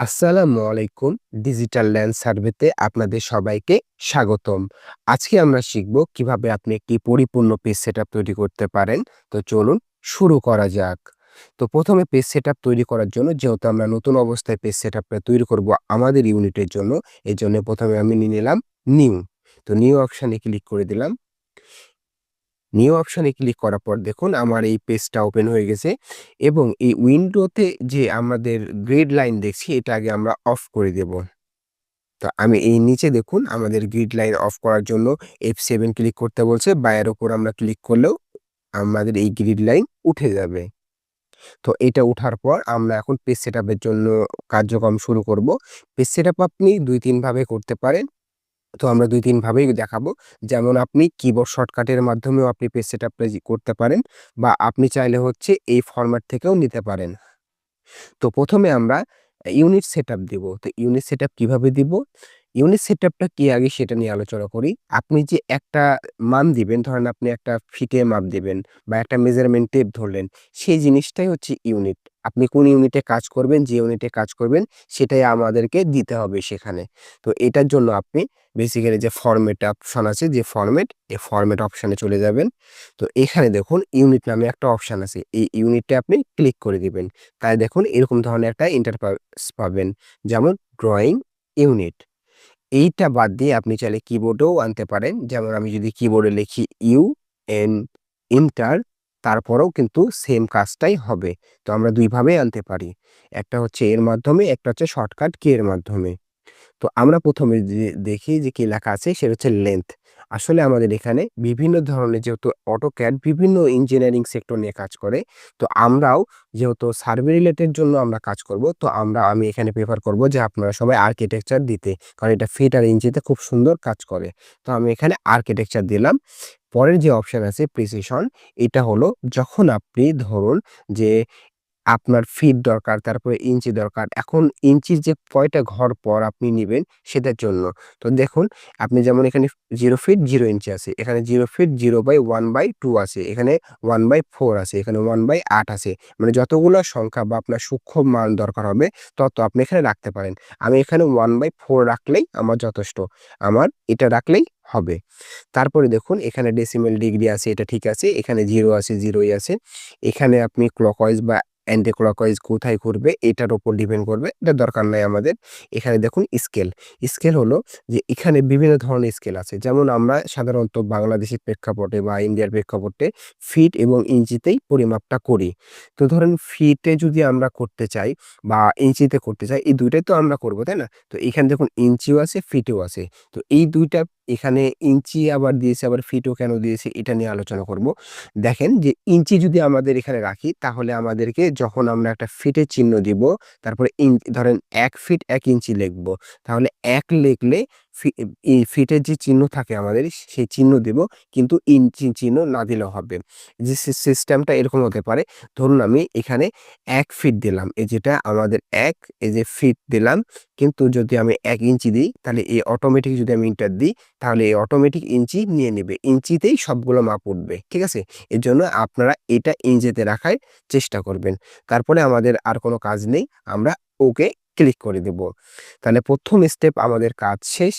আসসালামু আলাইকুম digital land সার্ভেতে আপনাদের সবাইকে স্বাগতম। আজকে আমরা শিখব কীভাবে আপনি একটি পরিপূর্ণ পেজ সেটআপ তৈরি করতে পারেন। তো চলুন শুরু করা যাক। তো প্রথমে পেজ সেটআপ তৈরি করার জন্য যেহেতু আমরা নতুন অবস্থায় পেজ সেটআপটা তৈরি করব আমাদের ইউনিটের জন্য এই জন্য প্রথমে আমি নিয়ে নিলাম নিউ। তো নিউ অপশানে ক্লিক করে দিলাম। নিউ অপশানে ক্লিক করার পর দেখুন আমার এই পেজটা ওপেন হয়ে গেছে এবং এই উইন্ডোতে যে আমাদের গ্রিড লাইন দেখছি, এটা আগে আমরা অফ করে দেব। তো আমি এই নিচে দেখুন আমাদের গ্রিড লাইন অফ করার জন্য এফ সেভেন ক্লিক করতে বলছে বায়ের ওপর আমরা ক্লিক করলেও আমাদের এই গ্রিড লাইন উঠে যাবে। তো এটা উঠার পর আমরা এখন পেজ সেট জন্য কার্যক্রম শুরু করব। পেজ সেট আপনি দুই তিনভাবে করতে পারেন। তো আমরা দুই তিন ভাবেই দেখাবো। যেমন আপনি কিবোর্ড শর্টকাটের মাধ্যমেও আপনি পেজ সেট করতে পারেন বা আপনি চাইলে হচ্ছে এই ফরম্যাট থেকেও নিতে পারেন। তো প্রথমে আমরা ইউনিট সেট আপ দিব। তো ইউনিট সেট আপ কীভাবে দিব? ইউনিট সেট আপটা কি আগে সেটা নিয়ে আলোচনা করি। আপনি যে একটা মান দিবেন, ধরেন আপনি একটা ফিটে মাপ দিবেন বা একটা মেজারমেন্ট টেপ ধরলেন, সেই জিনিসটাই হচ্ছে ইউনিট আপনি কোন ইউনিটে কাজ করবেন, যে ইউনিটে কাজ করবেন, সেটাই আমাদেরকে দিতে হবে সেখানে। তো এটার জন্য আপনি বেসিক্যালি যে ফরম্যাট অপশান আছে, যে ফরম্যাট এই ফরম্যাট অপশানে চলে যাবেন। তো এখানে দেখুন ইউনিট নামে একটা অপশান আছে, এই ইউনিটে আপনি ক্লিক করে দিবেন। তাই দেখুন এরকম ধরনের একটা ইন্টারফেস পাবেন, যেমন ড্রয়িং ইউনিট এইটা বাদ দিয়ে আপনি চাইলে কিবোর্ডেও আনতে পারেন। যেমন আমি যদি কিবোর্ডে লিখি ইউ এন ইন্টার তারপরেও কিন্তু সেম কাজটাই হবে। তো আমরা দুইভাবেই আনতে পারি। একটা হচ্ছে এর মাধ্যমে, একটা হচ্ছে শর্টকাট কি এর মাধ্যমে। তো আমরা প্রথমে দেখি যে কি লেখা আছে, সেটা হচ্ছে লেন্থ আসলে আমাদের এখানে বিভিন্ন ধরনের যেহেতু অটোক্যাড বিভিন্ন ইঞ্জিনিয়ারিং সেক্টর নিয়ে কাজ করে, তো আমরাও যেহেতু সার্ভে রিলেটেড জন্য আমরা কাজ করব, তো আমরা, আমি এখানে প্রেফার করব যে আপনারা সবাই আর্কিটেকচার দিতে। কারণ এটা ফিট আর ইঞ্চিতে খুব সুন্দর কাজ করে। তো আমি এখানে আর্কিটেকচার দিলাম। পরের যে অপশান আছে প্রিসিশন এটা হলো যখন আপনি ধরুন যে আপনার ফিট দরকার, তারপরে ইঞ্চি দরকার। এখন ইঞ্চির যে কয়টা ঘর পর আপনি নেবেন সেটার জন্য। তো দেখুন আপনি যেমন এখানে জিরো ফিট জিরো ইঞ্চি আছে। এখানে zero feet zero by one by two আছে। এখানে ওয়ান বাই ফোর আছে। এখানে ওয়ান বাই আট আছে। মানে যতগুলো সংখ্যা বা আপনার সূক্ষ্ম মান দরকার হবে তত আপনি এখানে রাখতে পারেন। আমি এখানে ওয়ান বাই ফোর রাখলেই আমার যথেষ্ট। আমার এটা রাখলেই হবে। তারপরে দেখুন এখানে ডেসিমেল ডিগ্রি আছে এটা ঠিক আছে। এখানে জিরো আছে জিরোই আছে। এখানে আপনি ক্লকওয়াইজ বা অ্যান্টি ক্লকওয়াইজ কোথায় ঘুরবে, এটার উপর ডিপেন্ড করবে, এটা দরকার নাই আমাদের। এখানে দেখুন স্কেল স্কেল হলো যে এখানে বিভিন্ন ধরনের স্কেল আছে। যেমন আমরা সাধারণত বাংলাদেশের প্রেক্ষাপটে বা ইন্ডিয়ার প্রেক্ষাপটে ফিট এবং ইঞ্চিতেই পরিমাপটা করি। তো ধরেন ফিটে যদি আমরা করতে চাই বা ইঞ্চিতে করতে চাই, এই দুইটাই তো আমরা করব, তাই না? তো এখানে দেখুন ইঞ্চিও আছে ফিটেও আছে। তো এই দুইটা এখানে ইঞ্চি আবার দিয়েছে, আবার ফিটও কেন দিয়েছে, এটা নিয়ে আলোচনা করব। দেখেন যে ইঞ্চি যদি আমাদের এখানে রাখি, তাহলে আমাদেরকে যখন আমরা একটা ফিটে চিহ্ন দিব, তারপরে ধরেন এক ফিট এক ইঞ্চি লিখব, তাহলে এক লিখলে ফিটের যে চিহ্ন থাকে আমাদের, সেই চিহ্ন দেব। কিন্তু ইঞ্চি চিহ্ন না দিলেও হবে। যে সিস্টেমটা এরকম হতে পারে। ধরুন আমি এখানে এক ফিট দিলাম। এই যেটা আমাদের এক, এই যে ফিট দিলাম। কিন্তু যদি আমি এক ইঞ্চি দিই, তাহলে এই অটোমেটিক যদি আমি ইন্টার দিই, তাহলে এই অটোমেটিক ইঞ্চি নিয়ে নেবে। ইঞ্চিতেই সবগুলো মাপ উঠবে। ঠিক আছে? এর জন্য আপনারা এটা ইঞ্চিতে রাখার চেষ্টা করবেন। তারপরে আমাদের আর কোনো কাজ নেই। আমরা ওকে ক্লিক করে দেব। তাহলে প্রথম স্টেপ আমাদের কাজ শেষ।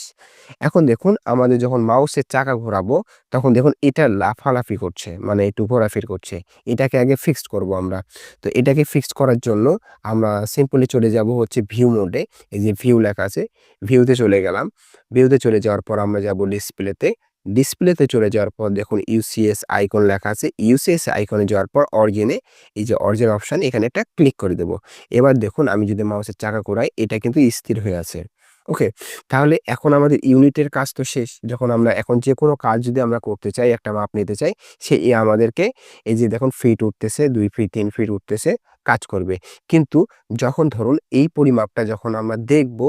এখন দেখুন, আমাদের যখন মাউসের চাকা ঘোরাবো, তখন দেখুন এটা লাফালাফি করছে মানে একটু ঘোরাফির করছে। এটাকে আগে ফিক্সড করব আমরা। তো এটাকে ফিক্সড করার জন্য আমরা সিম্পলি চলে যাব হচ্ছে ভিউ মোডে এই যে ভিউ লেখা আছে ভিউতে চলে গেলাম। ভিউতে চলে যাওয়ার পর আমরা যাব ডিসপ্লেতে ডিসপ্লেতে চলে যাওয়ার পর দেখুন ইউসিএস আইকন লেখা আছে। ইউসিএস আইকনে যাওয়ার পর অরিজিনে এই যে অরিজিন অপশান এখানে একটা ক্লিক করে দেব। এবার দেখুন আমি যদি মাউসের চাকা করাই এটা কিন্তু স্থির হয়ে আছে। ওকে তাহলে এখন আমাদের ইউনিটের কাজ তো শেষ। যখন আমরা এখন যে কোনো কাজ যদি আমরা করতে চাই, একটা মাপ নিতে চাই, সে আমাদেরকে এই যে দেখুন ফিট উঠতেছে, দুই ফিট তিন ফিট উঠতেছে, কাজ করবে। কিন্তু যখন ধরুন এই পরিমাপটা যখন আমরা দেখব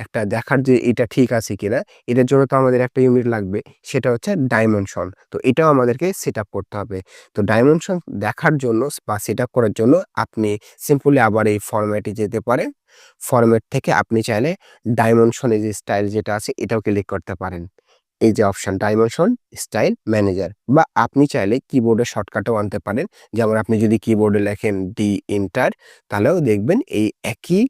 একটা দেখার যে এটা ঠিক আছে কিনা, এটার জন্য তো আমাদের একটা ইউনিট লাগবে, সেটা হচ্ছে ডাইমেনশন তো এটাও আমাদেরকে সেট করতে হবে। তো ডাইমেনশন দেখার জন্য বা সেট করার জন্য আপনি সিম্পলি আবার এই ফরম্যাটে যেতে পারেন। ফরম্যাট থেকে আপনি চাইলে ডাইমেনশনের যে স্টাইল যেটা আছে, এটাও ক্লিক করতে পারেন। এই যে অপশান ডাইমেনশন স্টাইল ম্যানেজার বা আপনি চাইলে কিবোর্ডের শর্টকাটও আনতে পারেন। যেমন আপনি যদি কিবোর্ডে লেখেন ডি ইন্টার তাহলেও দেখবেন এই একই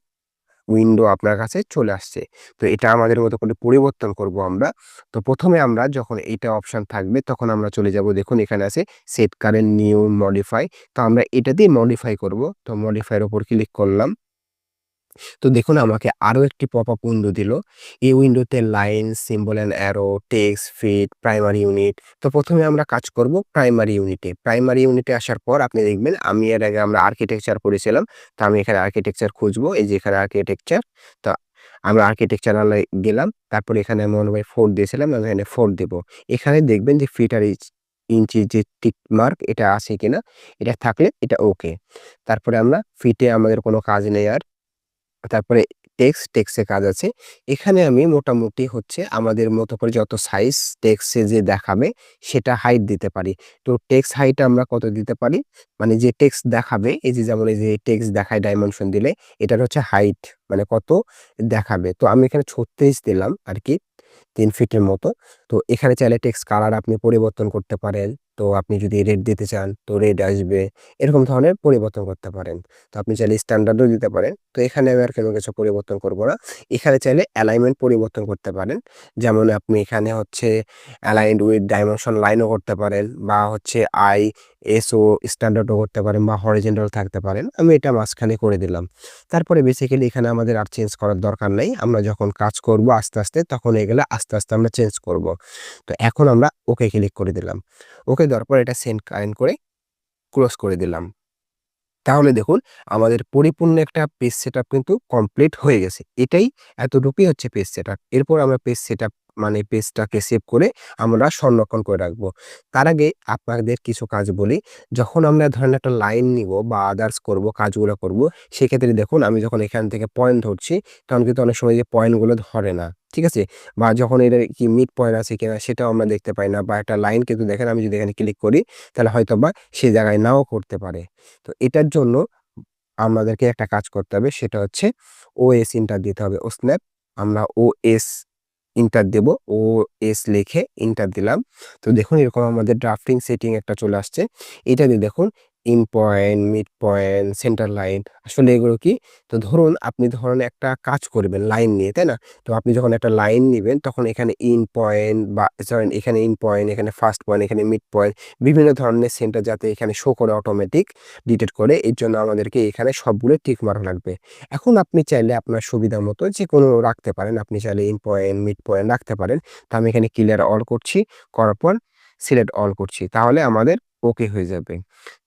উইন্ডো আপনার কাছে চলে আসছে। তো এটা আমাদের মতো করে পরিবর্তন করব আমরা। তো প্রথমে আমরা যখন এইটা অপশান থাকবে, তখন আমরা চলে যাব, দেখুন এখানে আছে সেট কারেন্ট নিউ মডিফাই। তো আমরা এটা দিয়ে মডিফাই করব। তো মডিফাইয়ের ওপর ক্লিক করলাম। তো দেখুন আমাকে আরও একটি পপ আপ উইন্ডো দিল। এই উইন্ডোতে line, symbol and arrow, text, fit, primary unit. তো প্রথমে আমরা কাজ করব প্রাইমারি ইউনিটে। প্রাইমারি ইউনিটে আসার পর আপনি দেখবেন আমি এর আগে আমরা আর্কিটেকচার পড়েছিলাম। তো আমি এখানে আর্কিটেকচার খুঁজবো। এই যে এখানে আর্কিটেকচার। তো আমরা আর্কিটেকচারালে গেলাম। তারপরে এখানে আমি 1/4 দিয়েছিলাম। আমি এখানে 4 দেবো এখানে দেখবেন যে ফিট আর ইঞ্চ যে টিক মার্ক এটা আছে কিনা? এটা থাকলে এটা ওকে। তারপরে আমরা ফিটে আমাদের কোনো কাজ নেই আর। তারপরে টেক্সট, টেক্সটে কাজ আছে। এখানে আমি মোটামুটি হচ্ছে আমাদের মতো করে যত সাইজ টেক্সে যে দেখাবে সেটা হাইট দিতে পারি। তো টেক্স হাইট আমরা কত দিতে পারি? মানে যে টেক্স দেখাবে এই যে যেমন এই যে টেক্স দেখায় ডাইমেনশন দিলে এটার হচ্ছে হাইট মানে কত দেখাবে। তো আমি এখানে 36 দিলাম আর কি তিন ফিটের মতো। তো এখানে চাইলে টেক্স কালার আপনি পরিবর্তন করতে পারেন। তো আপনি যদি রেড দিতে চান তো রেড আসবে। এরকম ধরনের পরিবর্তন করতে পারেন। তো আপনি চাইলে স্ট্যান্ডার্ডও দিতে পারেন। তো এখানে আমি আর কোনো কিছু পরিবর্তন করব না। এখানে চাইলে অ্যালাইনমেন্ট পরিবর্তন করতে পারেন। যেমন আপনি এখানে হচ্ছে অ্যালাইন উইথ ডাইমেনশন লাইনও করতে পারেন বা হচ্ছে আই, এসও স্ট্যান্ডার্ডও করতে পারেন বা হরিজন্টাল থাকতে পারেন। আমি এটা মাঝখানে করে দিলাম। তারপরে বেসিক্যালি এখানে আমাদের আর চেঞ্জ করার দরকার নেই আমরা যখন কাজ করব আস্তে, আস্তে তখন এগুলা আস্তে, আস্তে আমরা চেঞ্জ করব। তো এখন আমরা ওকে ক্লিক করে দিলাম। ওকে দেওয়ার পর এটা সেন্ড কারেন্ট করে ক্লোজ করে দিলাম। তাহলে দেখুন আমাদের পরিপূর্ণ একটা পেজ সেটআপ কিন্তু কমপ্লিট হয়ে গেছে। এটাই এতটুকুই হচ্ছে পেজ সেটআপ। এরপর আমরা পেজ সেটআপ মানে পেজটাকে সেভ করে আমরা সংরক্ষণ করে রাখব। তার আগে আপনাদের কিছু কাজ বলি। যখন আমরা ধরেন একটা লাইন নিব বা আদার্স করব, কাজগুলো করব, সেক্ষেত্রে দেখুন আমি যখন এখান থেকে পয়েন্ট ধরছি তখন কিন্তু অনেক সময় যে পয়েন্টগুলো ধরে না। ঠিক আছে? বা যখন এর কি মিড পয়েন্ট আছে কিনা সেটাও আমরা দেখতে পাই না বা একটা লাইন কিন্তু দেখেন আমি যদি এখানে ক্লিক করি তাহলে হয়তো বা সে জায়গায় নাও করতে পারে। তো এটার জন্য আমাদেরকে একটা কাজ করতে হবে সেটা হচ্ছে ওএস ইন্টার দিতে হবে। ও স্ন্যাপ আমরা ওএস এন্টার দেব। ও এস লিখে ইন্টার দিলাম। তো দেখুন এরকম আমাদের ড্রাফটিং সেটিং একটা চলে আসছে। এটা দিয়ে দেখুন end point, mid point, center line আসলে এগুলো কি? তো ধরুন আপনি ধরুন একটা কাজ করবেন লাইন নিয়ে, তাই না? তো আপনি যখন একটা লাইন নেবেন তখন এখানে ইন পয়েন্ট বা সরি এখানে ইন পয়েন্ট, এখানে ফার্স্ট পয়েন্ট, এখানে মিড পয়েন্ট বিভিন্ন ধরনের সেন্টার যাতে এখানে শো করে অটোমেটিক ডিটেক্ট করে এর জন্য আমাদেরকে এখানে সবগুলো টিক মারা লাগবে। এখন আপনি চাইলে আপনার সুবিধা মতো যে কোনো রাখতে পারেন। আপনি চাইলে ইন পয়েন্ট, মিড পয়েন্ট রাখতে পারেন। তো আমি এখানে ক্লিয়ার অল করছি। করার পর সিলেক্ট অল করছি। তাহলে আমাদের ওকে হয়ে যাবে।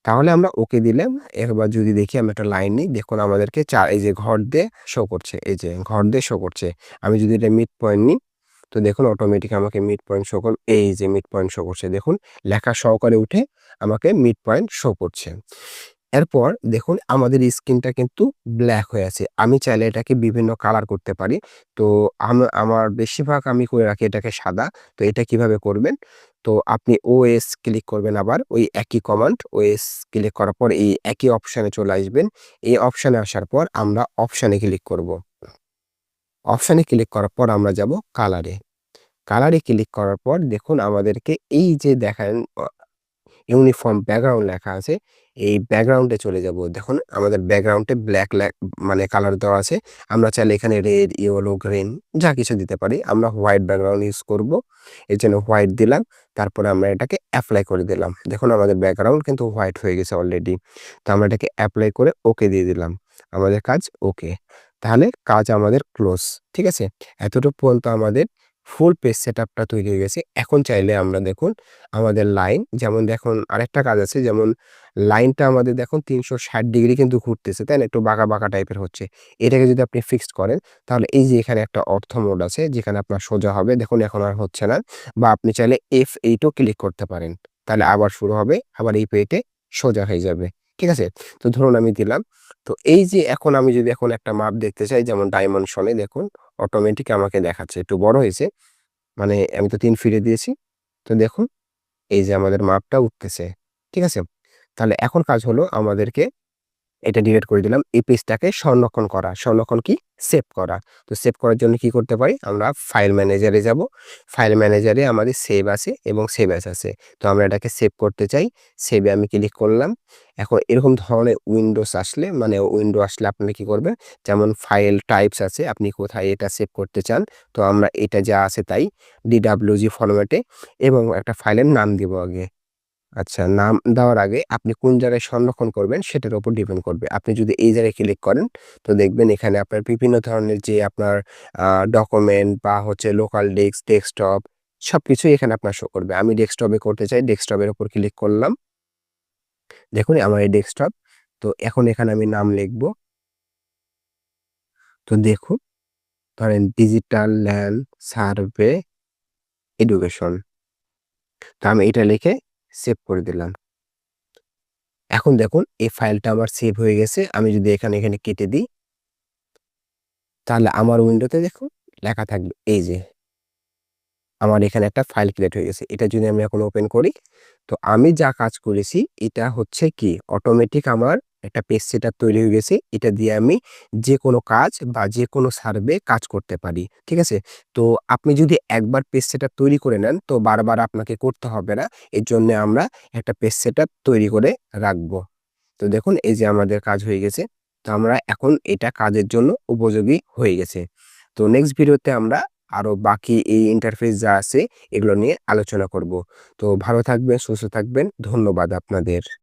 তাহলে আমরা ওকে দিলাম। এবার যদি দেখি আমি একটা লাইন নিই, দেখুন আমাদেরকে চা এই যে ঘর দিয়ে শো করছে। এই যে ঘর দিয়ে শো করছে। আমি যদি এটা মিড পয়েন্ট নিই, তো দেখুন অটোমেটিক আমাকে মিড পয়েন্ট শো কর এই যে মিড পয়েন্ট শো করছে দেখুন, লেখা সহকারে উঠে আমাকে মিড পয়েন্ট শো করছে। এরপর দেখুন আমাদের স্ক্রিনটা কিন্তু ব্ল্যাক হয়ে আছে। আমি চাইলে এটাকে বিভিন্ন কালার করতে পারি। তো আমার বেশিরভাগ আমি করে রাখি এটাকে সাদা। তো এটা কীভাবে করবেন? তো আপনি ওএস ক্লিক করবেন আবার, ওই একই কমান্ড ওএস ক্লিক করার পর এই একই অপশানে চলে আসবেন। এই অপশানে আসার পর আমরা অপশানে ক্লিক করব। অপশানে ক্লিক করার পর আমরা যাব কালারে। কালারে ক্লিক করার পর দেখুন আমাদেরকে এই যে দেখেন ইউনিফর্ম ব্যাকগ্রাউন্ড লেখা আছে। এই ব্যাকগ্রাউন্ডে চলে যাব। দেখুন আমাদের ব্যাকগ্রাউন্ডে ব্ল্যাক ল্যাক মানে কালার দেওয়া আছে। আমরা চাইলে এখানে রেড, ইয়েলো, গ্রিন যা কিছু দিতে পারি। আমরা হোয়াইট ব্যাকগ্রাউন্ড ইউজ করব। এর জন্য হোয়াইট দিলাম। তারপরে আমরা এটাকে অ্যাপ্লাই করে দিলাম। দেখুন আমাদের ব্যাকগ্রাউন্ড কিন্তু হোয়াইট হয়ে গেছে অলরেডি। তো আমরা এটাকে অ্যাপ্লাই করে ওকে দিয়ে দিলাম। আমাদের কাজ ওকে। তাহলে কাজ আমাদের ক্লোজ। ঠিক আছে? এতটুকু পর্যন্ত আমাদের ফুল পেজ সেটআপটা তৈরি হয়ে গেছে। এখন চাইলে আমরা দেখুন আমাদের লাইন যেমন দেখুন আরেকটা কাজ আছে যেমন লাইনটা আমাদের দেখুন ৩৬০ ডিগ্রি কিন্তু ঘুরতেছে, তাই না? একটু বাঁকা, বাঁকা টাইপের হচ্ছে। এটাকে যদি আপনি ফিক্সড করেন তাহলে এই যে এখানে একটা অর্থ মোড আছে যেখানে আপনার সোজা হবে। দেখুন এখন আর হচ্ছে না। বা আপনি চাইলে এফ এইটও ক্লিক করতে পারেন। তাহলে আবার শুরু হবে। আবার এই পেটে সোজা হয়ে যাবে। ঠিক আছে? তো ধরুন আমি দিলাম। তো এই যে এখন আমি যদি এখন একটা মাপ দেখতে চাই যেমন ডাইমেনশনে দেখুন অটোমেটিক আমাকে দেখাচ্ছে। একটু বড় হয়েছে। মানে আমি তো তিন ফিরে দিয়েছি। তো দেখুন, এই যে আমাদের মাপটা উঠতেছে। ঠিক আছে? তাহলে এখন কাজ হলো আমাদেরকে এটা ডিলিট করে দিলাম। এই পেজটাকে সংরক্ষণ করা। সংরক্ষণ কি? সেভ করা। তো সেভ করার জন্য কি করতে পারি? আমরা ফাইল ম্যানেজারে যাব। ফাইল ম্যানেজারে আমাদের সেভ আছে এবং সেভ অ্যাজ আছে। তো আমরা এটাকে সেভ করতে চাই। সেভে আমি ক্লিক করলাম। এখন এরকম ধরনের উইন্ডোজ আসলে মানে উইন্ডো আসলে আপনারা কি করবে যেমন ফাইল টাইপস আছে, আপনি কোথায় এটা সেভ করতে চান। তো আমরা এটা যা আছে তাই ডিডাব্লিউজি ফরম্যাটে এবং একটা ফাইলের নাম দিব আগে। আচ্ছা নাম দেওয়ার আগে আপনি কোন জায়গায় সংরক্ষণ করবেন সেটার উপর ডিপেন্ড করবে। আপনি যদি এই জায়গায় ক্লিক করেন, তো দেখবেন এখানে আপনার বিভিন্ন ধরনের যে আপনার ডকুমেন্ট বা হচ্ছে লোকাল ডেস্ক ডেস্কটপ সবকিছুই এখানে আপনার শো করবে। আমি ডেস্কটপে করতে চাই। ডেস্কটপের উপর ক্লিক করলাম। দেখুন, আমার এই ডেস্কটপ। তো এখন এখানে আমি নাম লিখব। তো দেখুন, ধরেন ডিজিটাল ল্যান্ড সার্ভে এডুকেশন। তো আমি এটা লিখে সেভ করে দিলাম। এখন দেখুন এই ফাইলটা আমার সেভ হয়ে গেছে। আমি যদি এখানে, এখানে কেটে দিই তাহলে আমার উইন্ডোতে দেখুন লেখা থাকবে এই যে আমার এখানে একটা ফাইল ক্রিয়েট হয়ে গেছে। এটা যদি আমি এখন ওপেন করি, তো আমি যা কাজ করেছি এটা হচ্ছে কি অটোমেটিক আমার একটা পেজ সেটআপ তৈরি হয়ে গেছে। এটা দিয়ে আমি যে কোনো কাজ বা যে কোনো সার্ভে কাজ করতে পারি। ঠিক আছে? তো আপনি যদি একবার পেজ সেটআপ তৈরি করে নেন তো বারবার আপনাকে করতে হবে না। এর জন্যে আমরা একটা পেজ সেটআপ তৈরি করে রাখব। তো দেখুন এই যে আমাদের কাজ হয়ে গেছে। তো আমরা এখন এটা কাজের জন্য উপযোগী হয়ে গেছে। তো নেক্সট ভিডিওতে আমরা আরও বাকি এই ইন্টারফেস যা আছে এগুলো নিয়ে আলোচনা করব। তো ভালো থাকবেন, সুস্থ থাকবেন। ধন্যবাদ আপনাদের।